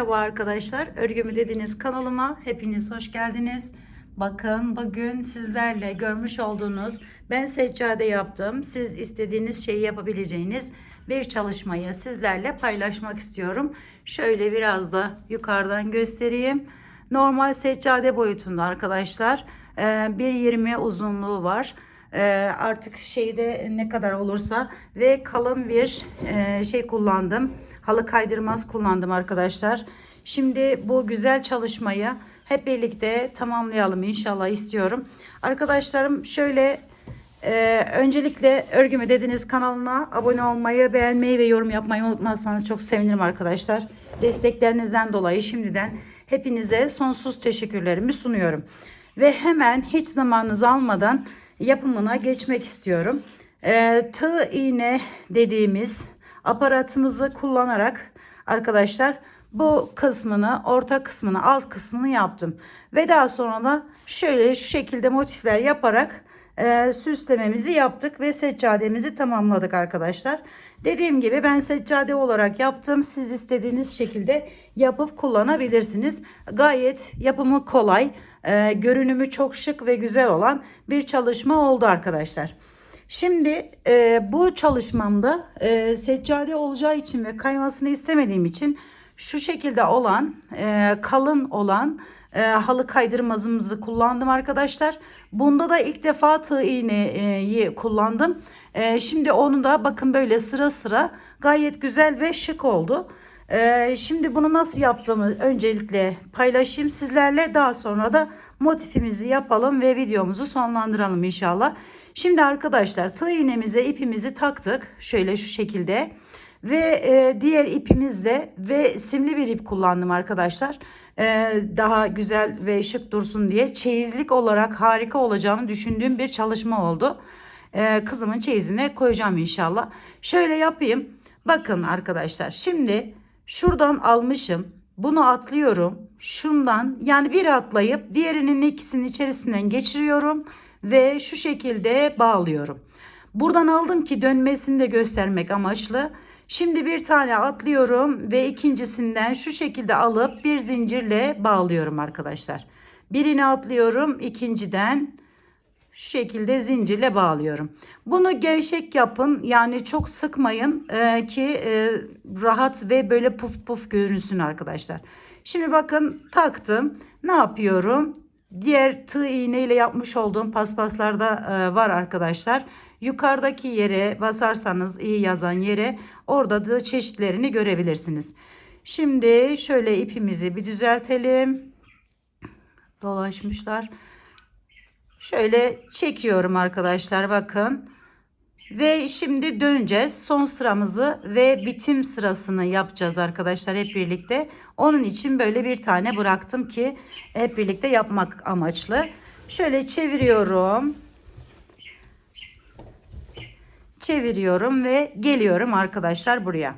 Merhaba arkadaşlar. Örgümü dediğiniz kanalıma hepiniz hoş geldiniz. Bakın bugün sizlerle görmüş olduğunuz ben seccade yaptım. Siz istediğiniz şeyi yapabileceğiniz bir çalışmayı sizlerle paylaşmak istiyorum. Şöyle biraz da yukarıdan göstereyim. Normal seccade boyutunda arkadaşlar. Ee, 1.20 uzunluğu var. Ee, artık şeyde ne kadar olursa ve kalın bir e, şey kullandım. Halı kaydırmaz kullandım arkadaşlar. Şimdi bu güzel çalışmayı hep birlikte tamamlayalım inşallah istiyorum. Arkadaşlarım şöyle e, öncelikle örgümü dediniz kanalına abone olmayı, beğenmeyi ve yorum yapmayı unutmazsanız çok sevinirim arkadaşlar. Desteklerinizden dolayı şimdiden hepinize sonsuz teşekkürlerimi sunuyorum. Ve hemen hiç zamanınızı almadan yapımına geçmek istiyorum. E, tığ iğne dediğimiz aparatımızı kullanarak arkadaşlar bu kısmını orta kısmını alt kısmını yaptım. Ve daha sonra da şöyle şu şekilde motifler yaparak e, süslememizi yaptık ve seccademizi tamamladık arkadaşlar. Dediğim gibi ben seccade olarak yaptım. Siz istediğiniz şekilde yapıp kullanabilirsiniz. Gayet yapımı kolay, e, görünümü çok şık ve güzel olan bir çalışma oldu arkadaşlar. Şimdi e, bu çalışmamda e, seccade olacağı için ve kaymasını istemediğim için şu şekilde olan e, kalın olan e, halı kaydırmazımızı kullandım arkadaşlar. Bunda da ilk defa tığ iğneyi kullandım. E, şimdi onu da bakın böyle sıra sıra gayet güzel ve şık oldu. E, şimdi bunu nasıl yaptığımı öncelikle paylaşayım sizlerle. Daha sonra da motifimizi yapalım ve videomuzu sonlandıralım inşallah. Şimdi arkadaşlar tığ iğnemize ipimizi taktık. Şöyle şu şekilde. Ve e, diğer ipimizle ve simli bir ip kullandım arkadaşlar. E, daha güzel ve şık dursun diye. Çeyizlik olarak harika olacağını düşündüğüm bir çalışma oldu. E, kızımın çeyizine koyacağım inşallah. Şöyle yapayım. Bakın arkadaşlar şimdi şuradan almışım. Bunu atlıyorum. Şundan yani bir atlayıp diğerinin ikisinin içerisinden geçiriyorum ve şu şekilde bağlıyorum. Buradan aldım ki dönmesini de göstermek amaçlı. Şimdi bir tane atlıyorum ve ikincisinden şu şekilde alıp bir zincirle bağlıyorum arkadaşlar. Birini atlıyorum ikinciden şu şekilde zincirle bağlıyorum. Bunu gevşek yapın yani çok sıkmayın e, ki e, rahat ve böyle puf puf görünsün arkadaşlar. Şimdi bakın taktım ne yapıyorum? Diğer tığ iğne ile yapmış olduğum paspaslarda e, var arkadaşlar. Yukarıdaki yere basarsanız iyi yazan yere orada da çeşitlerini görebilirsiniz. Şimdi şöyle ipimizi bir düzeltelim. Dolaşmışlar. Şöyle çekiyorum arkadaşlar bakın. Ve şimdi döneceğiz. Son sıramızı ve bitim sırasını yapacağız arkadaşlar hep birlikte. Onun için böyle bir tane bıraktım ki hep birlikte yapmak amaçlı. Şöyle çeviriyorum. Çeviriyorum ve geliyorum arkadaşlar buraya.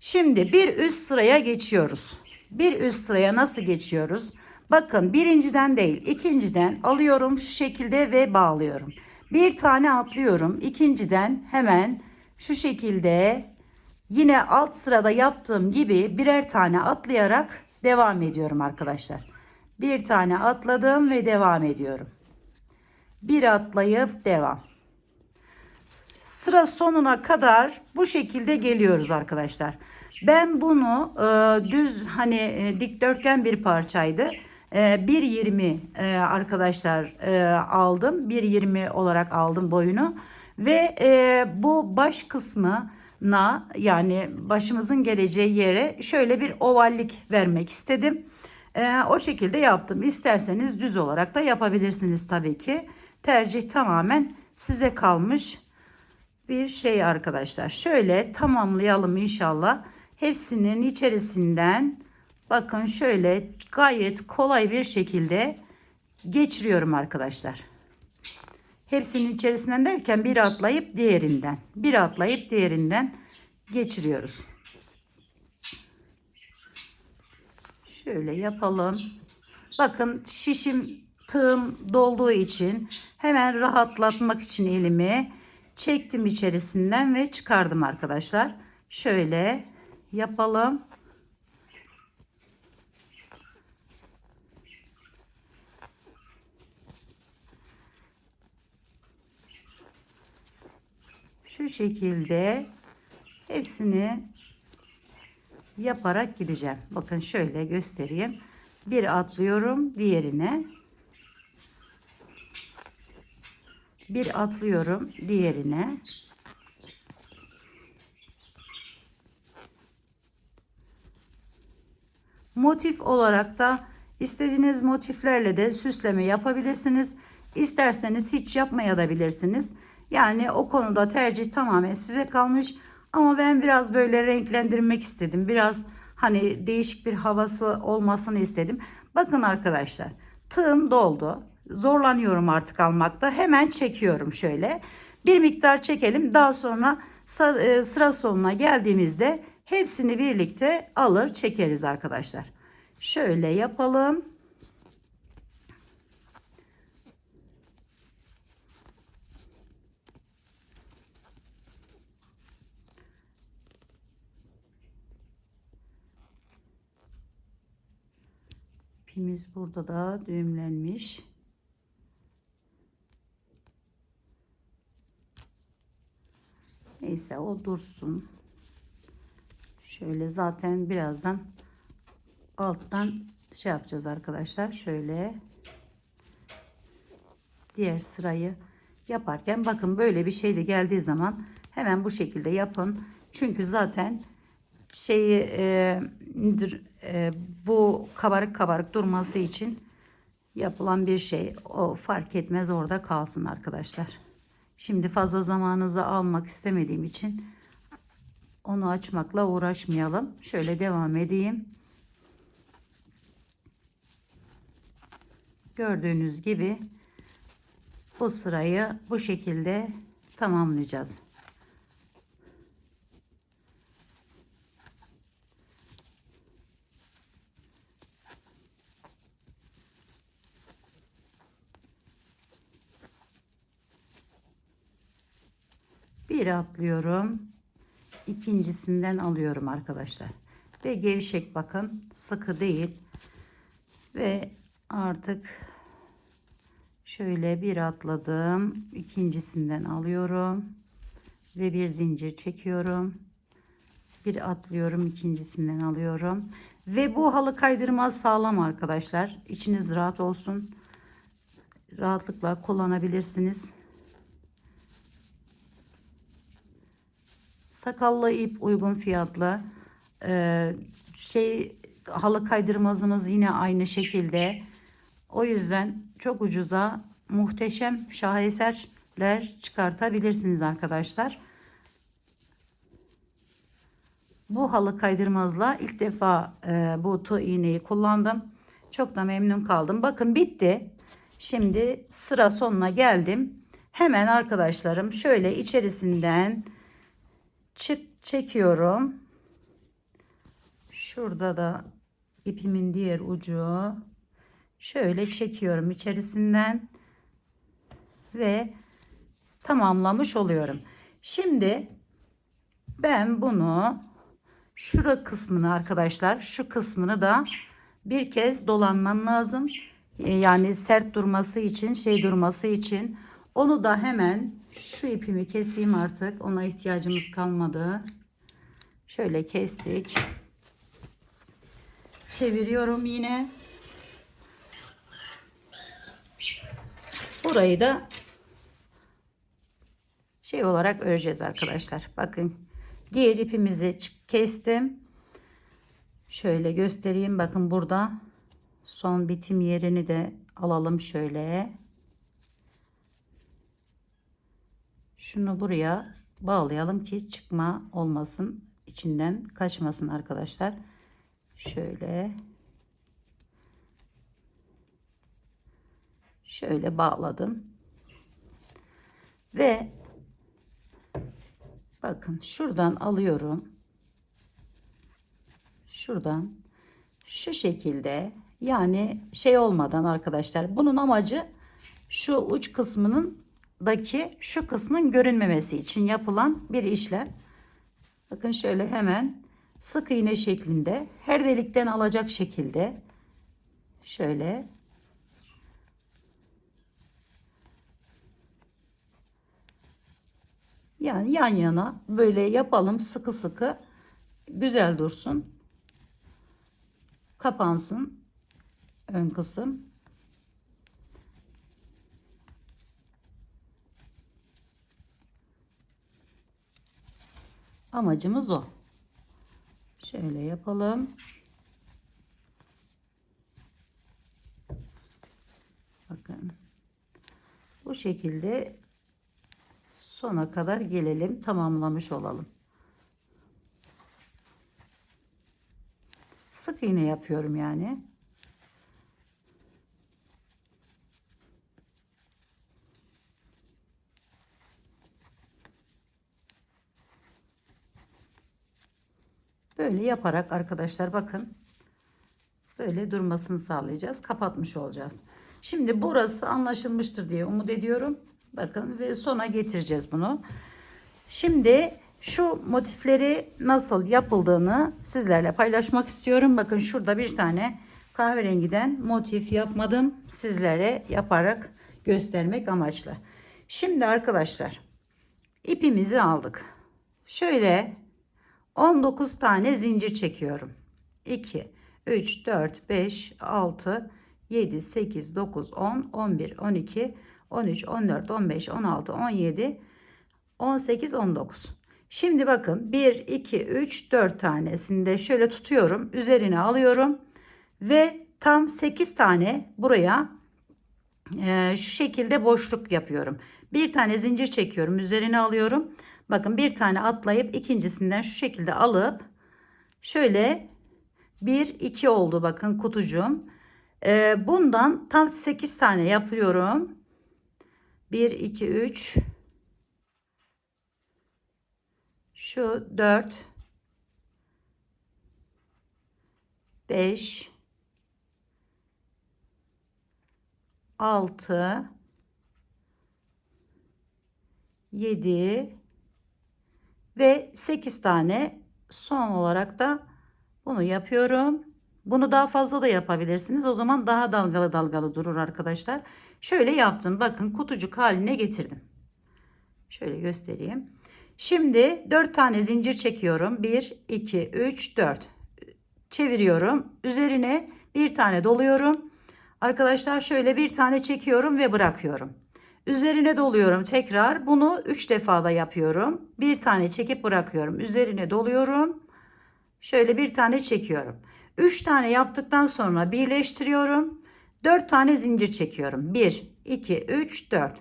Şimdi bir üst sıraya geçiyoruz. Bir üst sıraya nasıl geçiyoruz? Bakın birinciden değil ikinciden alıyorum şu şekilde ve bağlıyorum. Bir tane atlıyorum. ikinciden hemen şu şekilde yine alt sırada yaptığım gibi birer tane atlayarak devam ediyorum arkadaşlar. Bir tane atladım ve devam ediyorum. Bir atlayıp devam. Sıra sonuna kadar bu şekilde geliyoruz arkadaşlar. Ben bunu e, düz hani e, dikdörtgen bir parçaydı. 1.20 e, e, arkadaşlar e, aldım. 1.20 olarak aldım boyunu. Ve bu baş kısmına yani başımızın geleceği yere şöyle bir ovallik vermek istedim. O şekilde yaptım. İsterseniz düz olarak da yapabilirsiniz tabii ki. Tercih tamamen size kalmış bir şey arkadaşlar. Şöyle tamamlayalım inşallah. Hepsinin içerisinden Bakın şöyle gayet kolay bir şekilde geçiriyorum arkadaşlar. Hepsinin içerisinden derken bir atlayıp diğerinden, bir atlayıp diğerinden geçiriyoruz. Şöyle yapalım. Bakın şişim tığım dolduğu için hemen rahatlatmak için elimi çektim içerisinden ve çıkardım arkadaşlar. Şöyle yapalım. Şu şekilde hepsini yaparak gideceğim. Bakın şöyle göstereyim. Bir atlıyorum diğerine. Bir atlıyorum diğerine. Motif olarak da istediğiniz motiflerle de süsleme yapabilirsiniz. İsterseniz hiç yapmayabilirsiniz. Yani o konuda tercih tamamen size kalmış. Ama ben biraz böyle renklendirmek istedim. Biraz hani değişik bir havası olmasını istedim. Bakın arkadaşlar tığım doldu. Zorlanıyorum artık almakta. Hemen çekiyorum şöyle. Bir miktar çekelim. Daha sonra e, sıra sonuna geldiğimizde hepsini birlikte alır çekeriz arkadaşlar. Şöyle yapalım. İpimiz burada da düğümlenmiş. Neyse o dursun. Şöyle zaten birazdan alttan şey yapacağız arkadaşlar. Şöyle diğer sırayı yaparken bakın böyle bir şey de geldiği zaman hemen bu şekilde yapın. Çünkü zaten şeyi e, e, bu kabarık kabarık durması için yapılan bir şey. O fark etmez orada kalsın arkadaşlar. Şimdi fazla zamanınızı almak istemediğim için onu açmakla uğraşmayalım. Şöyle devam edeyim. Gördüğünüz gibi bu sırayı bu şekilde tamamlayacağız. Bir atlıyorum. ikincisinden alıyorum arkadaşlar. Ve gevşek bakın. Sıkı değil. Ve artık şöyle bir atladım. ikincisinden alıyorum. Ve bir zincir çekiyorum. Bir atlıyorum. ikincisinden alıyorum. Ve bu halı kaydırma sağlam arkadaşlar. İçiniz rahat olsun. Rahatlıkla kullanabilirsiniz. Sakallı ip uygun fiyatlı. Ee, şey halı kaydırmazımız yine aynı şekilde. O yüzden çok ucuza muhteşem şaheserler çıkartabilirsiniz arkadaşlar. Bu halı kaydırmazla ilk defa e, bu tığ iğneyi kullandım. Çok da memnun kaldım. Bakın bitti. Şimdi sıra sonuna geldim. Hemen arkadaşlarım şöyle içerisinden çık çekiyorum. Şurada da ipimin diğer ucu şöyle çekiyorum içerisinden ve tamamlamış oluyorum. Şimdi ben bunu şura kısmını arkadaşlar şu kısmını da bir kez dolanmam lazım. Ee, Yani sert durması için şey durması için onu da hemen şu ipimi keseyim artık. Ona ihtiyacımız kalmadı. Şöyle kestik. Çeviriyorum yine. Burayı da şey olarak öreceğiz arkadaşlar. Bakın diğer ipimizi kestim. Şöyle göstereyim. Bakın burada son bitim yerini de alalım şöyle. Şunu buraya bağlayalım ki çıkma olmasın. içinden kaçmasın arkadaşlar. Şöyle. Şöyle bağladım. Ve bakın şuradan alıyorum. Şuradan şu şekilde yani şey olmadan arkadaşlar bunun amacı şu uç kısmının daki şu kısmın görünmemesi için yapılan bir işlem. Bakın şöyle hemen sık iğne şeklinde her delikten alacak şekilde şöyle Yani yan yana böyle yapalım sıkı sıkı güzel dursun. Kapansın ön kısım. Amacımız o. Şöyle yapalım. Bakın. Bu şekilde sona kadar gelelim. Tamamlamış olalım. Sık iğne yapıyorum yani. Böyle yaparak arkadaşlar bakın böyle durmasını sağlayacağız. Kapatmış olacağız. Şimdi burası anlaşılmıştır diye umut ediyorum. Bakın ve sona getireceğiz bunu. Şimdi şu motifleri nasıl yapıldığını sizlerle paylaşmak istiyorum. Bakın şurada bir tane kahverengiden motif yapmadım. Sizlere yaparak göstermek amaçlı. Şimdi arkadaşlar ipimizi aldık. Şöyle 19 tane zincir çekiyorum. 2, 3, 4, 5, 6, 7, 8, 9, 10, 11, 12, 13, 14, 15, 16, 17, 18, 19. Şimdi bakın 1, 2, 3, 4 tanesini de şöyle tutuyorum. Üzerine alıyorum. Ve tam 8 tane buraya e, şu şekilde boşluk yapıyorum. Bir tane zincir çekiyorum. Üzerine alıyorum. Bakın bir tane atlayıp ikincisinden şu şekilde alıp şöyle 1 2 oldu bakın kutucuğum. Ee, bundan tam 8 tane yapıyorum. 1 2 3 şu 4 5 6 7 ve 8 tane son olarak da bunu yapıyorum. Bunu daha fazla da yapabilirsiniz. O zaman daha dalgalı dalgalı durur arkadaşlar. Şöyle yaptım. Bakın kutucuk haline getirdim. Şöyle göstereyim. Şimdi 4 tane zincir çekiyorum. 1, 2, 3, 4. Çeviriyorum. Üzerine bir tane doluyorum. Arkadaşlar şöyle bir tane çekiyorum ve bırakıyorum. Üzerine doluyorum tekrar. Bunu 3 defa da yapıyorum. Bir tane çekip bırakıyorum. Üzerine doluyorum. Şöyle bir tane çekiyorum. 3 tane yaptıktan sonra birleştiriyorum. 4 tane zincir çekiyorum. 1, 2, 3, 4.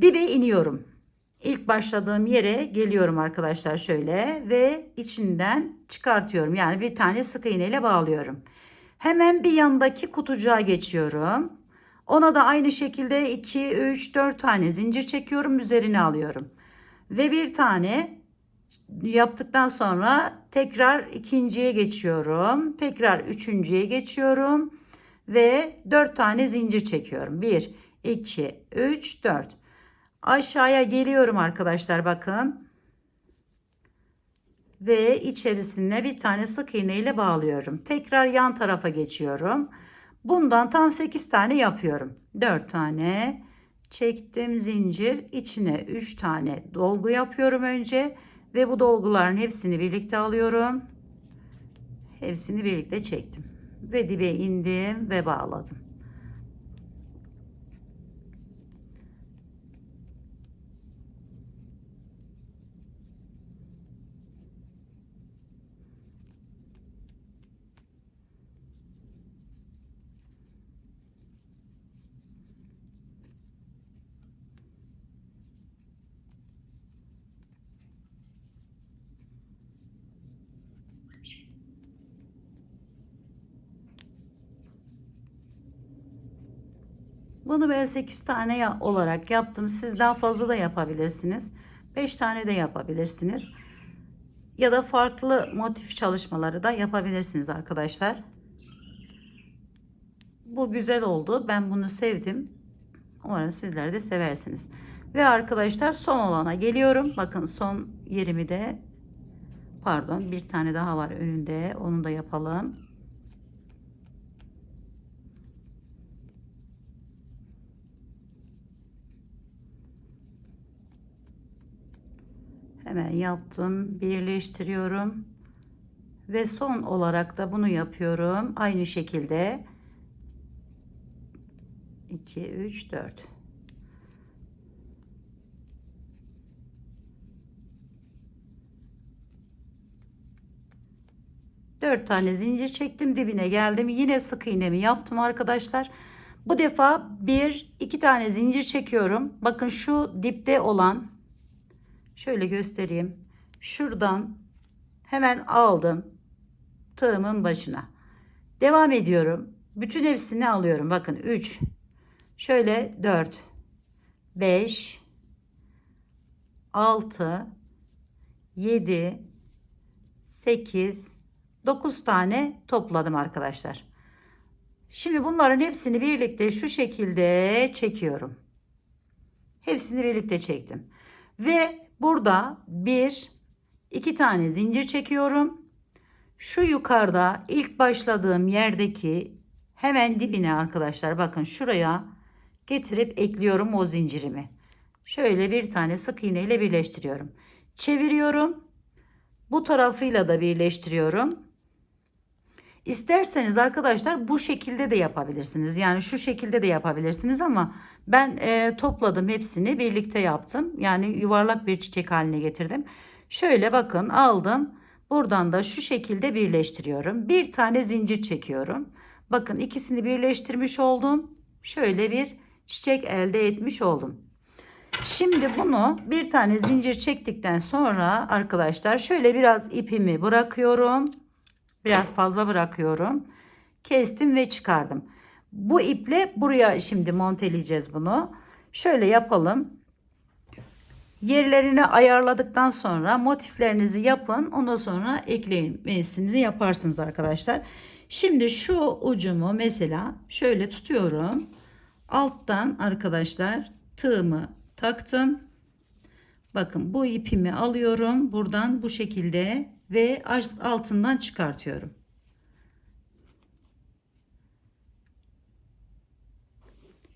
Dibe iniyorum. İlk başladığım yere geliyorum arkadaşlar şöyle ve içinden çıkartıyorum. Yani bir tane sık iğne ile bağlıyorum. Hemen bir yandaki kutucuğa geçiyorum. Ona da aynı şekilde 2, 3, 4 tane zincir çekiyorum. Üzerine alıyorum. Ve bir tane yaptıktan sonra tekrar ikinciye geçiyorum. Tekrar üçüncüye geçiyorum. Ve 4 tane zincir çekiyorum. 1, 2, 3, 4. Aşağıya geliyorum arkadaşlar bakın. Ve içerisine bir tane sık iğne ile bağlıyorum. Tekrar yan tarafa geçiyorum. Bundan tam 8 tane yapıyorum. 4 tane çektim zincir. içine 3 tane dolgu yapıyorum önce. Ve bu dolguların hepsini birlikte alıyorum. Hepsini birlikte çektim. Ve dibe indim ve bağladım. Bunu ben 8 tane olarak yaptım. Siz daha fazla da yapabilirsiniz. 5 tane de yapabilirsiniz. Ya da farklı motif çalışmaları da yapabilirsiniz arkadaşlar. Bu güzel oldu. Ben bunu sevdim. Umarım sizler de seversiniz. Ve arkadaşlar son olana geliyorum. Bakın son yerimi de pardon bir tane daha var önünde. Onu da yapalım. Hemen yaptım. Birleştiriyorum. Ve son olarak da bunu yapıyorum. Aynı şekilde 2 3 4 4 tane zincir çektim dibine geldim yine sık iğnemi yaptım arkadaşlar bu defa bir iki tane zincir çekiyorum bakın şu dipte olan şöyle göstereyim şuradan hemen aldım tığımın başına devam ediyorum bütün hepsini alıyorum bakın 3 şöyle 4 5 6 7 8 9 tane topladım arkadaşlar. Şimdi bunların hepsini birlikte şu şekilde çekiyorum. Hepsini birlikte çektim. Ve burada bir iki tane zincir çekiyorum. Şu yukarıda ilk başladığım yerdeki hemen dibine arkadaşlar bakın şuraya getirip ekliyorum o zincirimi. Şöyle bir tane sık iğne ile birleştiriyorum. Çeviriyorum. Bu tarafıyla da birleştiriyorum. İsterseniz arkadaşlar bu şekilde de yapabilirsiniz. Yani şu şekilde de yapabilirsiniz ama ben e, topladım hepsini birlikte yaptım. Yani yuvarlak bir çiçek haline getirdim. Şöyle bakın aldım. Buradan da şu şekilde birleştiriyorum. Bir tane zincir çekiyorum. Bakın ikisini birleştirmiş oldum. Şöyle bir çiçek elde etmiş oldum. Şimdi bunu bir tane zincir çektikten sonra arkadaşlar şöyle biraz ipimi bırakıyorum. Biraz fazla bırakıyorum. Kestim ve çıkardım. Bu iple buraya şimdi monteleyeceğiz bunu. Şöyle yapalım. Yerlerini ayarladıktan sonra motiflerinizi yapın. Ondan sonra eklemesini yaparsınız arkadaşlar. Şimdi şu ucumu mesela şöyle tutuyorum. Alttan arkadaşlar tığımı taktım. Bakın bu ipimi alıyorum. Buradan bu şekilde ve altından çıkartıyorum.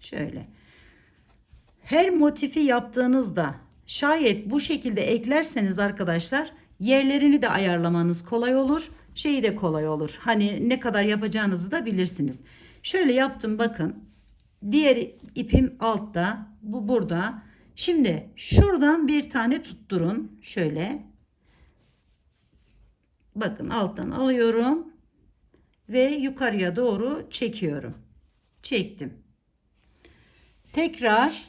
Şöyle. Her motifi yaptığınızda şayet bu şekilde eklerseniz arkadaşlar yerlerini de ayarlamanız kolay olur. Şeyi de kolay olur. Hani ne kadar yapacağınızı da bilirsiniz. Şöyle yaptım bakın. Diğer ipim altta. Bu burada. Şimdi şuradan bir tane tutturun. Şöyle. Bakın alttan alıyorum. Ve yukarıya doğru çekiyorum. Çektim. Tekrar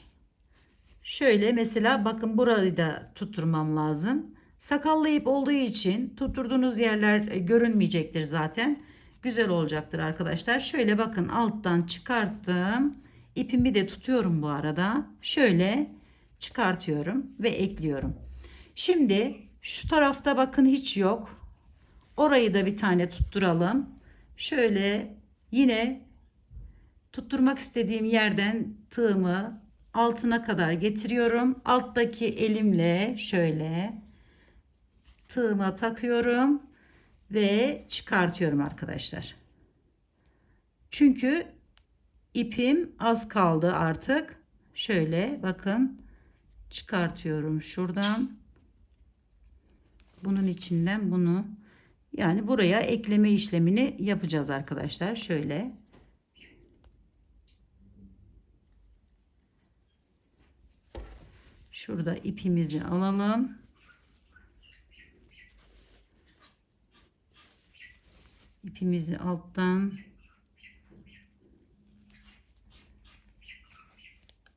şöyle mesela bakın burayı da tutturmam lazım. Sakallı olduğu için tutturduğunuz yerler görünmeyecektir zaten. Güzel olacaktır arkadaşlar. Şöyle bakın alttan çıkarttım. İpimi de tutuyorum bu arada. Şöyle çıkartıyorum ve ekliyorum. Şimdi şu tarafta bakın hiç yok. Orayı da bir tane tutturalım. Şöyle yine tutturmak istediğim yerden tığımı altına kadar getiriyorum. Alttaki elimle şöyle tığıma takıyorum ve çıkartıyorum arkadaşlar. Çünkü ipim az kaldı artık. Şöyle bakın çıkartıyorum şuradan. Bunun içinden bunu yani buraya ekleme işlemini yapacağız arkadaşlar. Şöyle. Şurada ipimizi alalım. İpimizi alttan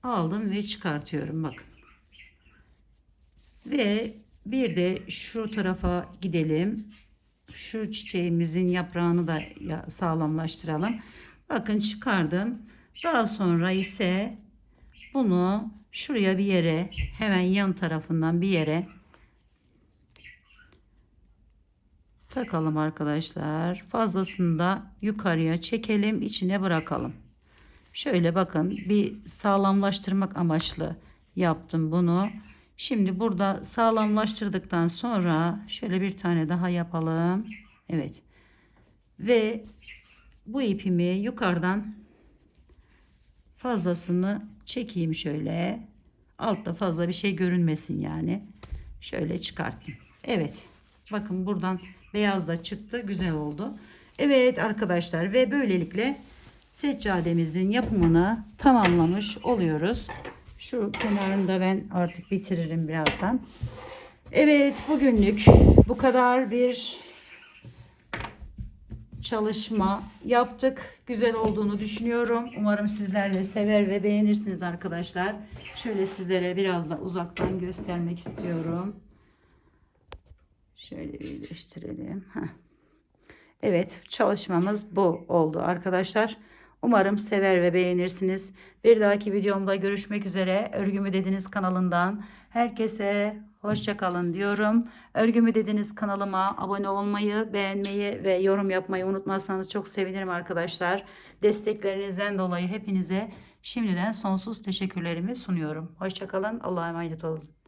aldım ve çıkartıyorum bakın. Ve bir de şu tarafa gidelim. Şu çiçeğimizin yaprağını da sağlamlaştıralım. Bakın çıkardım. Daha sonra ise bunu şuraya bir yere hemen yan tarafından bir yere takalım arkadaşlar. Fazlasını da yukarıya çekelim, içine bırakalım. Şöyle bakın bir sağlamlaştırmak amaçlı yaptım bunu. Şimdi burada sağlamlaştırdıktan sonra şöyle bir tane daha yapalım. Evet. Ve bu ipimi yukarıdan fazlasını çekeyim şöyle. Altta fazla bir şey görünmesin yani. Şöyle çıkartayım. Evet. Bakın buradan beyaz da çıktı. Güzel oldu. Evet arkadaşlar ve böylelikle seccademizin yapımını tamamlamış oluyoruz. Şu kenarını da ben artık bitiririm birazdan. Evet bugünlük bu kadar bir çalışma yaptık. Güzel olduğunu düşünüyorum. Umarım sizler de sever ve beğenirsiniz arkadaşlar. Şöyle sizlere biraz da uzaktan göstermek istiyorum. Şöyle birleştirelim. Heh. Evet çalışmamız bu oldu arkadaşlar. Umarım sever ve beğenirsiniz. Bir dahaki videomda görüşmek üzere. Örgümü dediniz kanalından herkese hoşça kalın diyorum. Örgümü dediniz kanalıma abone olmayı, beğenmeyi ve yorum yapmayı unutmazsanız çok sevinirim arkadaşlar. Desteklerinizden dolayı hepinize şimdiden sonsuz teşekkürlerimi sunuyorum. Hoşça kalın. Allah'a emanet olun.